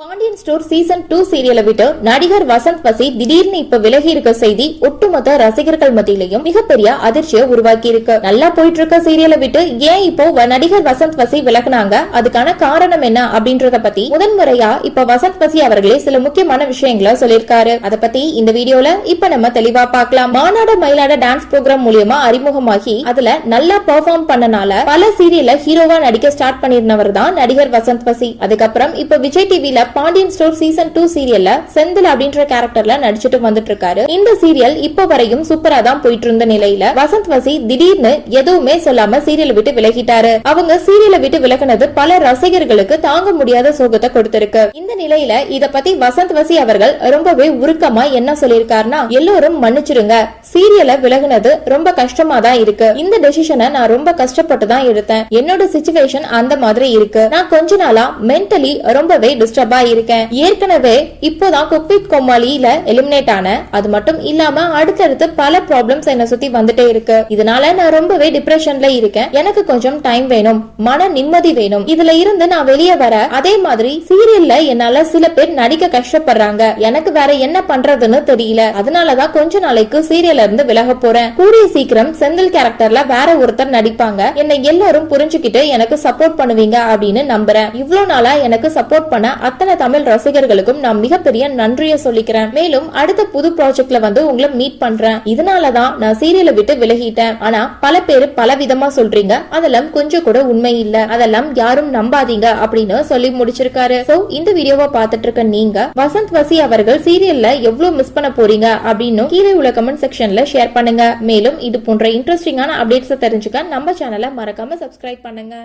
Pandian store season two சீரியலை விட்டு நடிகர் வசந்த் வசி திடீர்னு இப்ப விலகி இருக்க செய்தி ஒட்டுமொத்த ரசிகர்கள் மத்தியிலையும் மிகப்பெரிய அதிர்ச்சியை உருவாக்கி இருக்கு நல்லா போயிட்டு இருக்க சீரியலை விட்டு ஏன் இப்போ நடிகர் வசந்த் வசி விலகினாங்க? அதுக்கான காரணம் என்ன அப்படின்றத பத்தி முதன்முறையா இப்ப வசந்த் வசி அவர்களே சில முக்கியமான விஷயங்களை சொல்லியிருக்காரு. அத பத்தி இந்த வீடியோல இப்ப நம்ம தெளிவா பார்க்கலாம். மாநாடு மயிலாட டான்ஸ் ப்ரோக்ராம் மூலியமா அறிமுகமாகி அதுல நல்லா பெர்ஃபார்ம் பண்ணனால பல சீரியல்ல ஹீரோவா நடிக்க ஸ்டார்ட் பண்ணிருந்தவர் தான் நடிகர் வசந்த் வசி அதுக்கப்புறம் இப்ப விஜய் டிவில பாண்டியன் ஸ்டோர் சீசன் டூ சீரியல்ல செந்தில் அப்படின்ற கேரக்டர்ல நடிச்சிட்டு வந்துட்டு இருக்காரு இந்த சீரியல் இப்ப வரையும் சூப்பரா தான் போயிட்டு இருந்த நிலையில வசந்த் வசி திடீர்னு எதுவுமே சொல்லாம சீரியலை விட்டு விலகிட்டாரு. அவங்க சீரியலை விட்டு விலகினது பல ரசிகர்களுக்கு தாங்க முடியாத சோகத்தை கொடுத்திருக்கு. இந்த நிலையில இத பத்தி வசந்த் வசி அவர்கள் ரொம்பவே உருக்கமா என்ன சொல்லியிருக்காருன்னா எல்லோரும் மன்னிச்சிருங்க சீரியலை விலகுனது ரொம்ப கஷ்டமா தான் இருக்கு. இந்த டெசிஷனை நான் ரொம்ப கஷ்டப்பட்டு தான் எடுத்தேன். என்னோட சுச்சுவேஷன் அந்த மாதிரி இருக்கு. நான் கொஞ்ச நாளா மென்டலி ரொம்பவே டிஸ்டர்பா இருக்கேன். ஏற்கனவே இப்போதான் குக்வித் கோமாளியில எலிமினேட் ஆன அது மட்டும் இல்லாம அடுத்தடுத்து பல ப்ராப்ளம்ஸ் என்ன சுத்தி வந்துட்டே இருக்கு. இதனால நான் ரொம்பவே டிப்ரெஷன்ல இருக்கேன். எனக்கு கொஞ்சம் டைம் வேணும். மன நிம்மதி வேணும். இதுல இருந்து நான் வெளியே வர அதே மாதிரி சீரியல்ல என்னால சில பேர் நடிக்க கஷ்டப்படுறாங்க. எனக்கு வேற என்ன பண்றதுன்னு தெரியல. அதனாலதான் கொஞ்ச நாளைக்கு சீரியல்ல இருந்து விலக போறேன். கூடிய சீக்கிரம் செந்தில் கேரக்டர்ல வேற ஒருத்தர் நடிப்பாங்க. என்னை எல்லாரும் புரிஞ்சுக்கிட்டு எனக்கு சப்போர்ட் பண்ணுவீங்க அப்படின்னு நம்புறேன். இவ்வளவு நாளா எனக்கு சப்போர்ட் பண்ண அத்தனை அத்தனை தமிழ் ரசிகர்களுக்கும் நான் மிகப்பெரிய நன்றியை சொல்லிக்கிறேன். மேலும் அடுத்த புது ப்ராஜெக்ட்ல வந்து உங்களை மீட் பண்றேன். இதனாலதான் நான் சீரியலை விட்டு விலகிட்டேன். ஆனா பல பேர் பல விதமா சொல்றீங்க. அதெல்லாம் கொஞ்சம் கூட உண்மை இல்ல. அதெல்லாம் யாரும் நம்பாதீங்க அப்படின்னு சொல்லி முடிச்சிருக்காரு. சோ இந்த வீடியோவை பார்த்துட்டு இருக்க நீங்க வசந்த் வசி அவர்கள் சீரியல்ல எவ்வளவு மிஸ் பண்ண போறீங்க அப்படின்னு கீழே உள்ள கமெண்ட் செக்ஷன்ல ஷேர் பண்ணுங்க. மேலும் இது போன்ற இன்ட்ரெஸ்டிங்கான அப்டேட்ஸ் தெரிஞ்சுக்க நம்ம சேனலை மறக்காம சப்ஸ்கிரைப் பண்ணுங்க.